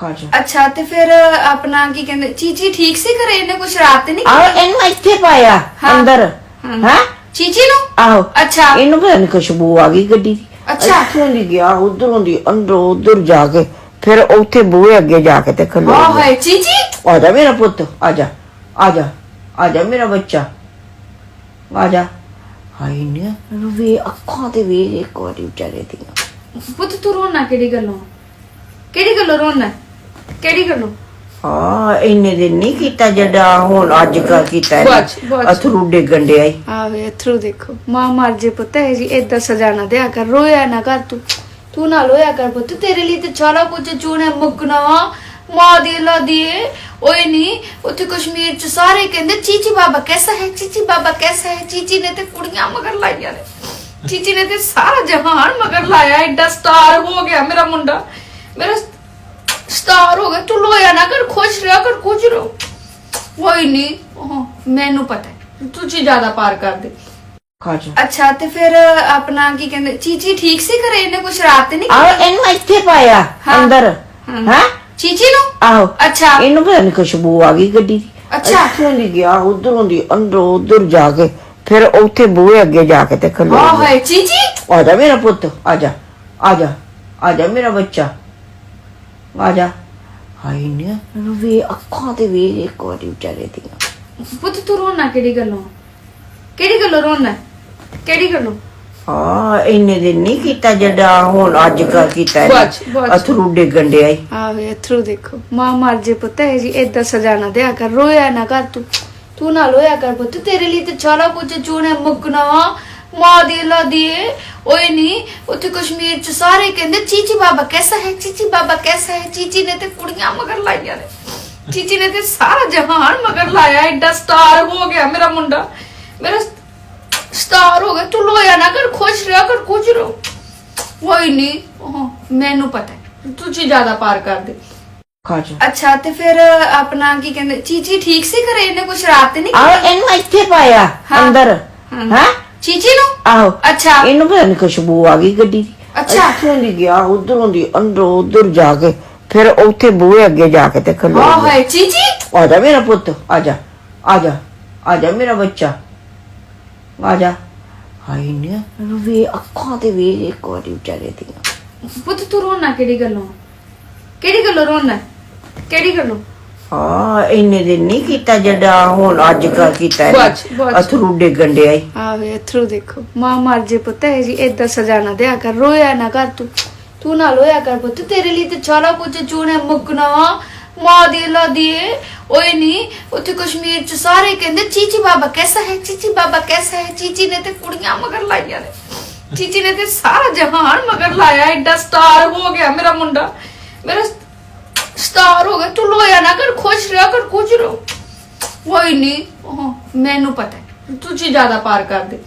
ਖਾ ਜਾ ਅੱਛਾ ਤੇ ਫਿਰ ਆਪਣਾ ਕੀ ਕਹਿੰਦੇ ਚੀਚੀ ਠੀਕ ਸੀ ਘਰੇ? ਇਹਨੇ ਕੁਛ ਰਾਤ ਤੇ ਨਹੀਂ ਆ ਇਹਨੂੰ ਇੱਥੇ ਪਾਇਆ ਹਾਂ। ਅੰਦਰ। ਹਾਂ। ਹਾਂ? ਚੀਚੀ ਨੂੰ? ਆਹੋ। ਅੱਛਾ। ਇਹਨੂੰ ਪਤਾ ਨਹੀਂ ਖੁਸ਼ਬੂ ਆ ਗਈ ਗੱਡੀ ਦੀ। ਅੱਛਾ। ਇੱਥੋਂ ਦੀ ਗਿਆ ਉਧਰੋਂ ਦੀ ਅੰਦਰੋਂ ਉਧਰ ਜਾ ਕੇ। ਫਿਰ ਉੱਥੇ ਬੂਹੇ ਅੱਗੇ ਜਾ ਕੇ ਤੇ ਖਲੋ ਗਿਆ। ਹੈ ਚੀਚੀ! ਆ ਜਾ ਮੇਰਾ ਪੁੱਤ ਆ ਜਾ ਆ ਜਾ ਆ ਜਾ ਮੇਰਾ ਬੱਚਾ। ਆ ਜਾ। ਹਾਈ ਨੇ ਵੇ ਅੱਖਾਂ ਤੇ ਵੇ ਇੱਕ ਵਾਰੀ ਵਿਚਾਰੇ ਦੀਆਂ। ਪੁੱਤ ਤੂੰ ਰੋਣਾ ਕਿਹੜੀ ਗੱਲੋਂ? ਕਿਹੜੀ ਗੱਲੋਂ ਰੋਣਾ? ਕਿਹੜੀ ਗੱਲੋਂ? ਹਾਂ ਇੰਨੇ ਦਿਨ ਨਹੀਂ ਕੀਤਾ ਜਿਹੜਾ ਹੁਣ ਅੱਜ ਕੱਲ ਕੀਤਾ ਬਸ, ਬਸ। ਅਥਰੂ ਡੇਗਣ ਡਿਆ ਈ। ਆਵੇ ਅਥਰੂ ਦੇਖੋ। ਮਾਂ ਮਰ ਜੇ ਪੁੱਤ ਹੈ ਜੀ ਏਦਾਂ ਸਜਾਣਾ ਦਿਆ ਕਰ। ਰੋਇਆ ਨਾ ਕਰ ਤੂੰ। ਤੂੰ ਨਾ ਰੋਇਆ ਕਰ ਪੁੱਤ। ਤੇਰੇ ਲਈ ਤੇ ਸਾਰਾ ਕੁਝ ਚੂਨੇ ਮੁਕਣਾ ਮਾਂ ਦੀ ਲਾ ਦੀਏ ਓਏ ਨਹੀਂ ਉੱਥੇ ਕਸ਼ਮੀਰ ਚ ਸਾਰੇ ਕਹਿੰਦੇ ਚੀਚੀ ਬਾਬਾ ਕੈਸਾ ਹੈ? ਚੀਚੀ ਬਾਬਾ ਕੈਸਾ ਹੈ? ਚੀਚੀ ਨੇ ਤੇ ਕੁੜੀਆਂ ਮਗਰ ਲਾਈਆਂ ਨੇ। ਚੀਚੀ ਨੇ ਤੇ ਸਾਰਾ ਜਹਾਨ ਮਗਰ ਲਾਇਆ। ਐਡਾ ਸਟਾਰ ਹੋ ਗਿਆ ਮੇਰਾ ਮੁੰਡਾ। ਮੇਰਾ ਸਟਾਰ ਹੋ ਗਿਆ ਤੂੰ ਰੋਇਆ ਨਾ ਕਰ ਖੁਸ਼ ਰਿਹਾ ਕਰ ਕੁਝ ਰੋ ਕੋਈ ਨਹੀਂ ਉਹ ਮੈਨੂੰ ਪਤਾ ਹੈ ਤੁਸੀਂ ਜ਼ਿਆਦਾ ਪਾਰ ਕਰਦੇ ਖਾ ਜਾ ਅੱਛਾ ਤੇ ਫਿਰ ਆਪਣਾ ਕੀ ਕਹਿੰਦੇ ਚੀਚੀ ਠੀਕ ਸੀ ਘਰੇ? ਇਹਨੇ ਕੁਛ ਰਾਤ ਤੇ ਨਹੀਂ ਆ ਇਹਨੂੰ ਇੱਥੇ ਪਾਇਆ ਹਾਂ। ਅੰਦਰ। ਹਾਂ। ਚੀਚੀ ਨੂੰ? ਆਹੋ। ਅੱਛਾ। ਇਹਨੂੰ ਪਤਾ ਨਹੀਂ ਖੁਸ਼ਬੂ ਆ ਗਈ ਗੱਡੀ ਦੀ। ਅੱਛਾ। ਇੱਥੋਂ ਦੀ ਗਿਆ ਉਧਰੋਂ ਦੀ ਅੰਦਰੋਂ ਉਧਰ ਜਾ ਕੇ ਫਿਰ ਉੱਥੇ ਬੂਹੇ ਅੱਗੇ ਜਾ ਕੇ ਤੇ ਖਲੋ ਗਿਆ। ਹੈ ਚੀਚੀ! ਆ ਜਾ ਮੇਰਾ ਪੁੱਤ ਆ ਜਾ ਆ ਜਾ ਆ ਜਾ ਮੇਰਾ ਬੱਚਾ। ਆ ਜਾ ਹਾਈ ਨੇ ਵੇ ਅੱਖਾਂ ਤੇ ਵੇ ਇੱਕ ਵਾਰੀ ਵਿਚਾਰੇ ਦੀਆਂ। ਪੁੱਤ ਤੂੰ ਰੋਣਾ ਕਿਹੜੀ ਗੱਲੋਂ? ਕਿਹੜੀ ਗੱਲੋਂ ਰੋਣਾ? ਕਿਹੜੀ ਗੱਲੋਂ? ਹਾਂ ਇੰਨੇ ਦਿਨ ਨਹੀਂ ਕੀਤਾ ਜਿਹੜਾ ਹੁਣ ਅੱਜ ਕੱਲ ਕੀਤਾ ਬਸ, ਬਸ। ਅਥਰੂ ਡੇਗਣ ਡਿਆ ਈ। ਆਵੇ ਅਥਰੂ ਦੇਖੋ। ਮਾਂ ਮਰ ਜੇ ਪੁੱਤ ਹੈ ਜੀ ਏਦਾਂ ਸਜਾਣਾ ਦਿਆ ਕਰ। ਰੋਇਆ ਨਾ ਕਰ ਤੂੰ। ਤੂੰ ਨਾ ਰੋਇਆ ਕਰ ਪੁੱਤ। ਤੇਰੇ ਲਈ ਤੇ ਸਾਰਾ ਕੁਝ ਚੂਨੇ ਮੁਕਣਾ। ਮਾਂ ਦੀ ਓਏ ਨਹੀਂ ਉੱਥੇ ਕਸ਼ਮੀਰ ਚ ਸਾਰੇ ਕਹਿੰਦੇ ਚੀਚੀ ਬਾਬਾ ਕੈਸਾ ਹੈ? ਚੀਚੀ ਬਾਬਾ ਕੈਸਾ ਹੈ? ਚੀਚੀ ਨੇ ਤੇ ਕੁੜੀਆਂ ਮਗਰ ਲਾਈਆਂ ਨੇ। ਚੀਚੀ ਨੇ ਤੇ ਸਾਰਾ ਜਹਾਨ ਮਗਰ ਲਾਇਆ। ਐਡਾ ਸਟਾਰ ਹੋ ਗਿਆ ਮੇਰਾ ਮੁੰਡਾ। ਮੇਰਾ ਸਟਾਰ ਹੋ ਗਿਆ। ਤੂੰ ਰੋਇਆ ਨਾ ਕਰ ਖੁਸ਼ ਰਿਹਾ ਕਰ ਕੁਝ ਰੋ। ਕੋਈ ਨਹੀਂ ਉਹ ਮੈਨੂੰ ਪਤਾ ਹੈ। ਤੁਸੀਂ ਜ਼ਿਆਦਾ ਪਾਰ ਕਰਦੇ ਖਾ ਜਾ ਅੱਛਾ ਤੇ ਫਿਰ ਆਪਣਾ ਕੀ ਕਹਿੰਦੇ ਚੀਚੀ ਠੀਕ ਸੀ ਘਰੇ? ਇਹਨੇ ਕੁਛ ਰਾਤ ਤੇ ਨਹੀਂ ਆ ਇਹਨੂੰ ਇੱਥੇ ਪਾਇਆ। ਅੰਦਰ। ਹਾਂ। ਚੀਚੀ ਨੂੰ? ਆਹੋ। ਅੱਛਾ। ਇਹਨੂੰ ਪਤਾ ਨਹੀਂ ਖੁਸ਼ਬੂ ਆ ਗਈ ਗੱਡੀ ਦੀ। ਅੱਛਾ। ਇੱਥੋਂ ਦੀ ਗਿਆ ਉਧਰੋਂ ਦੀ ਅੰਦਰੋਂ ਉਧਰ ਜਾ ਕੇ। ਫਿਰ ਉੱਥੇ ਬੂਹੇ ਅੱਗੇ ਜਾ ਕੇ ਤੇ ਖਲੋ ਗਿਆ। ਹੈ ਚੀਚੀ! ਆ ਜਾ ਮੇਰਾ ਪੁੱਤ ਆ ਜਾ ਆ ਜਾ ਆ ਜਾ ਮੇਰਾ ਬੱਚਾ। ਆ ਜਾ। ਹਾਈ ਨੇ ਵੇ ਅੱਖਾਂ ਤੇ ਵੇ ਇੱਕ ਵਾਰੀ ਵਿਚਾਰੇ ਦੀਆਂ। ਪੁੱਤ ਤੂੰ ਰੋਣਾ ਕਿਹੜੀ ਗੱਲੋਂ? ਕਿਹੜੀ ਗੱਲੋਂ ਰੋਣਾ? ਕਿਹੜੀ ਗੱਲੋਂ? ਹਾਂ ਇੰਨੇ ਦਿਨ ਨਹੀਂ ਕੀਤਾ ਜਿਹੜਾ ਹੁਣ ਅੱਜ ਕੱਲ ਕੀਤਾ ਬਸ, ਬਸ। ਅਥਰੂ ਡੇਗਣ ਡਿਆ ਈ। ਆਵੇ ਅਥਰੂ ਦੇਖੋ। ਮਾਂ ਮਰ ਜੇ ਪੁੱਤ ਹੈ ਜੀ ਏਦਾਂ ਸਜਾਣਾ ਦਿਆ ਕਰ ਰੋਇਆ ਨਾ ਕਰ ਤੂੰ। ਤੂੰ ਨਾ ਰੋਇਆ ਕਰ ਪੁੱਤ ਤੇਰੇ ਲਈ ਤੇ ਸਾਰਾ ਕੁਝ ਚੂਨੇ ਮੁਕਣਾ। ਮਾਂ ਦੀ ਲਾ ਦੀਏ ਓਏ ਨਹੀਂ ਉੱਥੇ ਕਸ਼ਮੀਰ ਚ ਸਾਰੇ ਕਹਿੰਦੇ ਚੀਚੀ ਬਾਬਾ ਕੈਸਾ ਹੈ ਚੀਚੀ ਬਾਬਾ ਕੈਸਾ ਹੈ? ਚੀਚੀ ਨੇ ਤੇ ਕੁੜੀਆਂ ਮਗਰ ਲਾਈਆਂ ਨੇ। ਚੀਚੀ ਨੇ ਤੇ ਸਾਰਾ ਜਹਾਨ ਮਗਰ ਲਾਇਆ ਐਡਾ ਸਟਾਰ ਹੋ ਗਿਆ ਮੇਰਾ ਮੁੰਡਾ। ਮੇਰਾ ਸਟਾਰ ਹੋ ਗਿਆ ਤੂੰ ਰੋਇਆ ਨਾ ਕਰ, ਖੁਸ਼ ਰਿਹਾ ਕਰ, ਕੁਝ ਰੋ। ਕੋਈ ਨਹੀਂ ਮੈਨੂੰ ਪਤਾ ਹੈ। ਤੁਸੀਂ ਜ਼ਿਆਦਾ ਪਾਰ ਕਰਦੇ